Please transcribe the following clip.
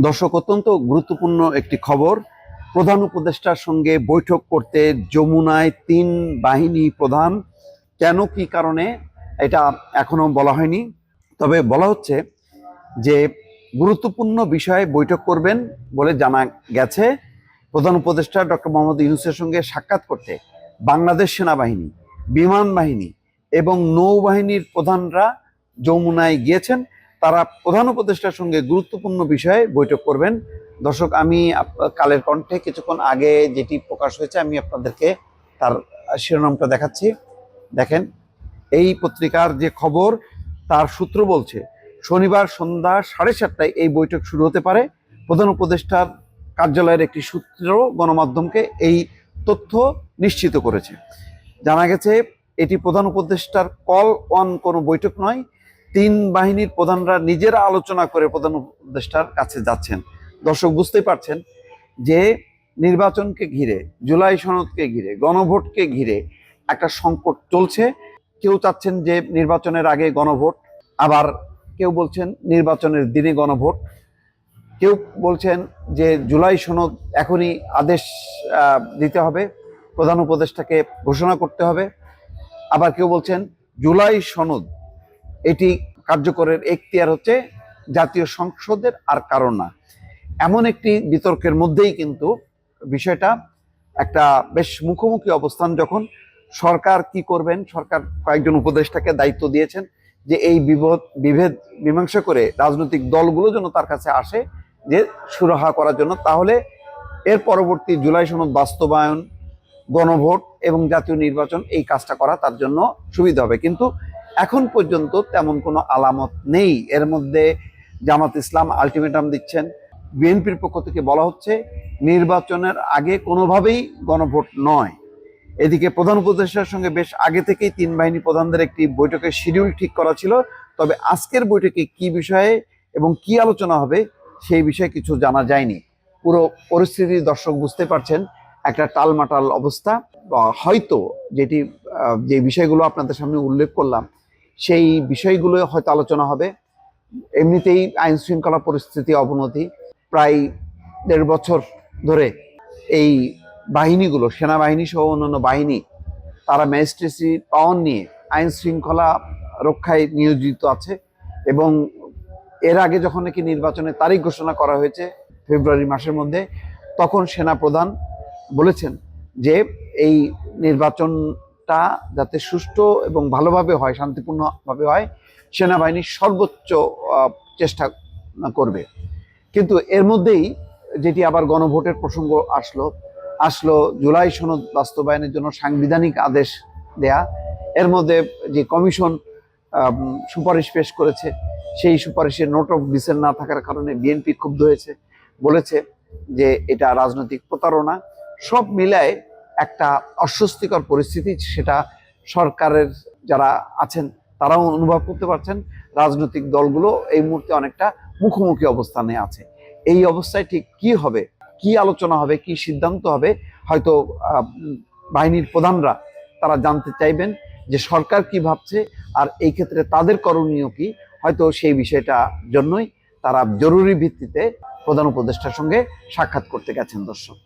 দর্শক, অত্যন্ত গুরুত্বপূর্ণ একটি খবর। প্রধান উপদেষ্টার সঙ্গে বৈঠক করতে যমুনায় তিন বাহিনী প্রধান। কেন, কি কারণে, এটা এখনও বলা হয়নি। তবে বলা হচ্ছে যে, গুরুত্বপূর্ণ বিষয়ে বৈঠক করবেন বলে জানা গেছে। প্রধান উপদেষ্টা ডক্টর মোহাম্মদ ইউনুসের সঙ্গে সাক্ষাৎ করতে বাংলাদেশ সেনাবাহিনী, বিমান বাহিনী এবং নৌবাহিনীর প্রধানরা যমুনায় গিয়েছেন। তারা প্রধান উপদেষ্টার সঙ্গে গুরুত্বপূর্ণ বিষয়ে বৈঠক করবেন। দর্শক, আমি কালের কণ্ঠে কিছুক্ষণ আগে যেটি প্রকাশ হয়েছে, আমি আপনাদেরকে তার শিরোনামটা দেখাচ্ছি। দেখেন, এই পত্রিকার যে খবর, তার সূত্র বলছে, শনিবার সন্ধ্যা সাড়ে সাতটায় এই বৈঠক শুরু হতে পারে। প্রধান উপদেষ্টার কার্যালয়ের একটি সূত্র গণমাধ্যমকে এই তথ্য নিশ্চিত করেছে। জানা গেছে, এটি প্রধান উপদেষ্টার কল অন কোনো বৈঠক নয় তিন বাহিনীর প্রধানরা নিজেরা আলোচনা করে প্রধান উপদেষ্টার কাছে যাচ্ছেন। দর্শক বুঝতেই পারছেন যে নির্বাচনকে ঘিরে, জুলাই সনদকে ঘিরে, গণভোটকে ঘিরে একটা সংকট চলছে। কেউ চাচ্ছেন যে নির্বাচনের আগে গণভোট, আবার কেউ বলছেন নির্বাচনের দিনে গণভোট। কেউ বলছেন যে জুলাই সনদ এখনই আদেশ দিতে হবে, প্রধান উপদেষ্টাকে ঘোষণা করতে হবে। আবার কেউ বলছেন জুলাই সনদ, এটি কার্যকরের এখতিয়ার হচ্ছে জাতীয় সংসদের আর কারণ না। এমন একটি বিতর্কের মধ্যেই কিন্তু বিষয়টা একটা বেশ মুখোমুখি অবস্থান যখন সরকার কি করবেন, সরকার কয়েকজন উপদেষ্টাকে দায়িত্ব দিয়েছেন যে এই বিভেদ বিভেদ মীমাংসা করে রাজনৈতিক দলগুলো যেন তার কাছে আসে যে সুরাহা করার জন্য। তাহলে এর পরবর্তী জুলাই সনদ বাস্তবায়ন, গণভোট এবং জাতীয় নির্বাচন এই কাজটা করা তার জন্য সুবিধা হবে। কিন্তু এখন পর্যন্ত তেমন কোনো আলামত নেই। এর মধ্যে জামাত ইসলাম আলটিমেটাম দিচ্ছেন। বিএনপির পক্ষ থেকে বলা হচ্ছে, নির্বাচনের আগে কোনোভাবেই গণভোট নয়। এদিকে প্রধান উপদেষ্টার সঙ্গে বেশ আগে থেকেই তিন বাহিনী প্রধানদের একটি বৈঠকের শিডিউল ঠিক করা ছিল। তবে আজকের বৈঠকে কি বিষয়ে এবং কি আলোচনা হবে, সেই বিষয়ে কিছু জানা যায়নি। পুরো পরিস্থিতি দর্শক বুঝতে পারছেন, একটা টালমাটাল অবস্থা। হয়তো যেটি যে বিষয়গুলো আপনাদের সামনে উল্লেখ করলাম সেই বিষয়গুলো হয়তো আলোচনা হবে। এমনিতেই আইন শৃঙ্খলা পরিস্থিতি অবনতি প্রায় দেড় বছর ধরে এই বাহিনীগুলো, সেনাবাহিনী সহ অন্যান্য বাহিনী, তারা ম্যাজিস্ট্রেসি পাওয়ার নিয়ে আইন শৃঙ্খলা রক্ষায় নিয়োজিত আছে এবং এর আগে যখন নাকি নির্বাচনের তারিখ ঘোষণা করা হয়েছে ফেব্রুয়ারি মাসের মধ্যে, তখন সেনা প্রধান বলেছেন যে এই নির্বাচনটা যাতে সুষ্ঠু এবং ভালোভাবে হয়, শান্তিপূর্ণভাবে হয়, সেনাবাহিনী সর্বোচ্চ চেষ্টা করবে। কিন্তু এর মধ্যেই যেটি আবার গণভোটের প্রসঙ্গ আসলো আসলো জুলাই সনদ বাস্তবায়নের জন্য সাংবিধানিক আদেশ দেয়া। এর মধ্যে যে কমিশন সুপারিশ পেশ করেছে, সেই সুপারিশের নোট অফ ডিসেন্ট না থাকার কারণে বিএনপি ক্ষুব্ধ হয়েছে, বলেছে যে এটা রাজনৈতিক প্রতারণা। সব মিলায় একটা অস্বস্তিকর পরিস্থিতি সেটা সরকারের যারা আছেন, তারাও অনুভব করতে পারছেন। রাজনৈতিক দলগুলো এই মুহূর্তে অনেকটা মুখোমুখি অবস্থানে আছে। এই অবস্থায় ঠিক কি হবে, কি আলোচনা হবে, কি সিদ্ধান্ত হবে, হয়তো বাহিনীর প্রধানরা তারা জানতে চাইবেন যে সরকার কি ভাবছে আর এই ক্ষেত্রে তাদের করণীয় কি, হয়তো সেই বিষয়টা জন্যই তারা জরুরি ভিত্তিতে প্রধান উপদেষ্টার সঙ্গে সাক্ষাৎ করতে গেছেন দর্শক।